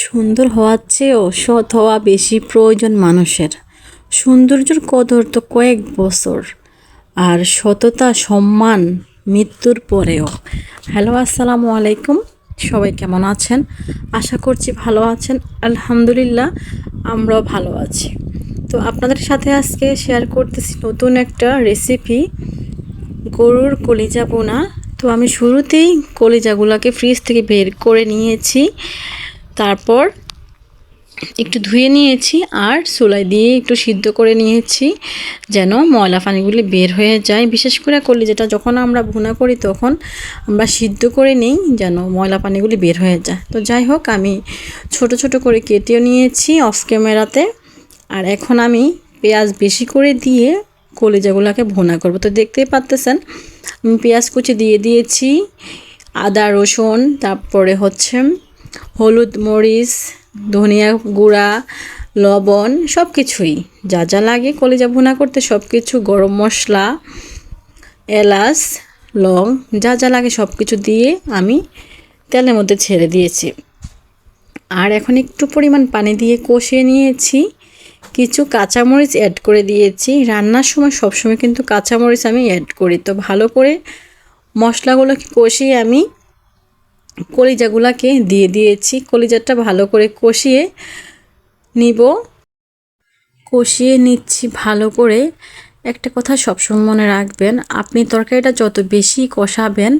সুন্দর হওয়ার চেয়েও সৎ হওয়া বেশি প্রয়োজন মানুষের। সৌন্দর্যের কদর তো কয়েক বছর, আর সততা, সম্মান মৃত্যুর পরেও। হ্যালো আসসালামু আলাইকুম। সবাই কেমন আছেন? আশা করছি ভালো আছেন। আলহামদুলিল্লাহ, আমরাও ভালো আছি। তো আপনাদের সাথে আজকে শেয়ার করতেছি নতুন একটা রেসিপি গরুর কলিজা বোনা। তো আমি শুরুতেই কলিজাগুলোকে ফ্রিজ থেকে বের করে নিয়েছি। তারপর একটু ধুয়ে নিয়েছি আর চুলাই দিয়ে একটু সিদ্ধ করে নিয়েছি যেন ময়লা পানিগুলি বের হয়ে যায়। বিশেষ করে কলিজাটা যখন আমরা ভুনা করি তখন আমরা সিদ্ধ করে নিই যেন ময়লা পানিগুলি বের হয়ে যায়। তো যাই হোক, আমি ছোট ছোট করে কেটেও নিয়েছি অফ ক্যামেরাতে আর এখন আমি পেঁয়াজ বেশি করে দিয়ে কলিজাগুলোকে ভুনা করব। তো দেখতেই পাচ্তেছেন আমি পেঁয়াজ কুচি দিয়ে দিয়েছি, আদা, রসুন, তারপরে হচ্ছে হলুদ, মরিচ, ধনিয়া গুঁড়া, লবণ সব কিছুই যা যা লাগে, কলিজা ভুনা করতে সব কিছু গরম মশলা, এলাচ, লং, যা যা লাগে সব কিছু দিয়ে আমি তেলের মধ্যে ছেড়ে দিয়েছি। আর এখন একটু পরিমাণ পানি দিয়ে কষিয়ে নিয়েছি। কিছু কাঁচামরিচ অ্যাড করে দিয়েছি। রান্নার সময় সবসময় কিন্তু কাঁচামরিচ আমি অ্যাড করি। তো ভালো করে মশলাগুলোকে কষিয়ে আমি কলিজাগুলাকে দিয়ে দিয়েছি। কলিজাটা ভালো করে কষিয়ে নিব। কষিয়ে নিচ্ছি ভালো করে। একটা কথা সবসময় মনে রাখবেন, আপনি তরকারিটা যত বেশি কষাবেন,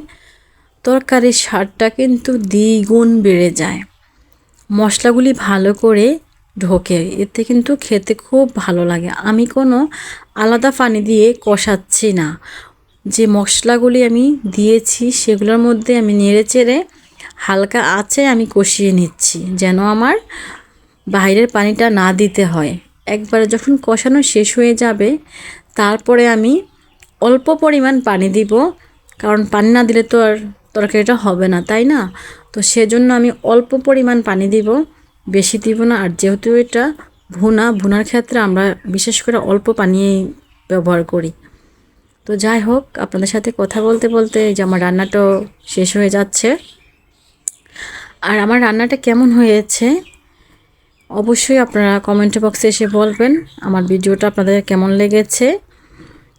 তরকারির স্বাদটা কিন্তু দ্বিগুণ বেড়ে যায়। মশলাগুলি ভালো করে ঢোকে, এতে কিন্তু খেতে খুব ভালো লাগে। আমি কোনো আলাদা পানি দিয়ে কষাচ্ছি না। যে মশলাগুলি আমি দিয়েছি, সেগুলোর মধ্যে আমি নেড়ে চেড়ে হালকা আছে আমি কষিয়ে নিচ্ছি, যেন আমার বাইরের পানিটা না দিতে হয়। একবারে যখন কষানো শেষ হয়ে যাবে, তারপরে আমি অল্প পরিমাণ পানি দিব, কারণ পানি না দিলে তো আর তরকারিটা হবে না, তাই না? তো সেজন্য আমি অল্প পরিমাণ পানি দিব, বেশি দিব না, আর যেহেতু এটা ভুনা, ভুনার ক্ষেত্রে আমরা বিশেষ করে অল্প পানি ব্যবহার করি। তো যাই হোক, আপনাদের সাথে কথা বলতে বলতে যে আমার রান্নাটাও শেষ হয়ে যাচ্ছে। আর আমার রান্নাটা কেমন হয়েছে? অবশ্যই আপনারা কমেন্ট বক্সে এসে বলবেন আমার ভিডিওটা আপনাদের কেমন লেগেছে।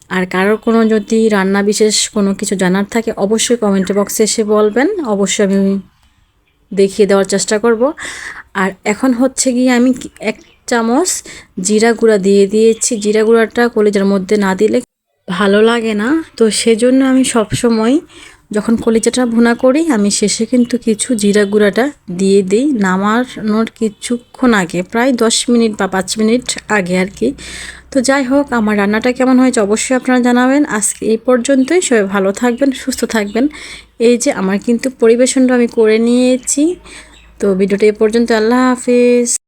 আর কারোর কোনো যদি রান্না বিশেষ কোনো কিছু জানার থাকে, অবশ্যই কমেন্ট বক্সে এসে বলবেন। অবশ্যই আমি দেখিয়ে দেওয়ার চেষ্টা করব। আর এখন হচ্ছে গিয়ে আমি এক চামচ জিরা গুঁড়া দিয়ে দিয়েছি। জিরা গুঁড়াটা কলেজের মধ্যে না দিলে ভালো লাগে না। তো সেজন্য আমি সব সময় যখন কলিজাটা ভুনা করি, আমি শেষে কিন্তু কিছু জিরা গুঁড়াটা দিয়ে দিই। নামানোর কিছুক্ষণ আগে, প্রায় দশ মিনিট বা পাঁচ মিনিট আগে আর কি। তো যাই হোক, আমার রান্নাটা কেমন হয়েছে অবশ্যই আপনারা জানাবেন। আজকে এই পর্যন্তই। সবাই ভালো থাকবেন, সুস্থ থাকবেন। এই যে, আমার কিন্তু পরিবেশনটা আমি করে নিয়েছি। তো ভিডিওটা এই পর্যন্ত। আল্লাহ হাফিজ।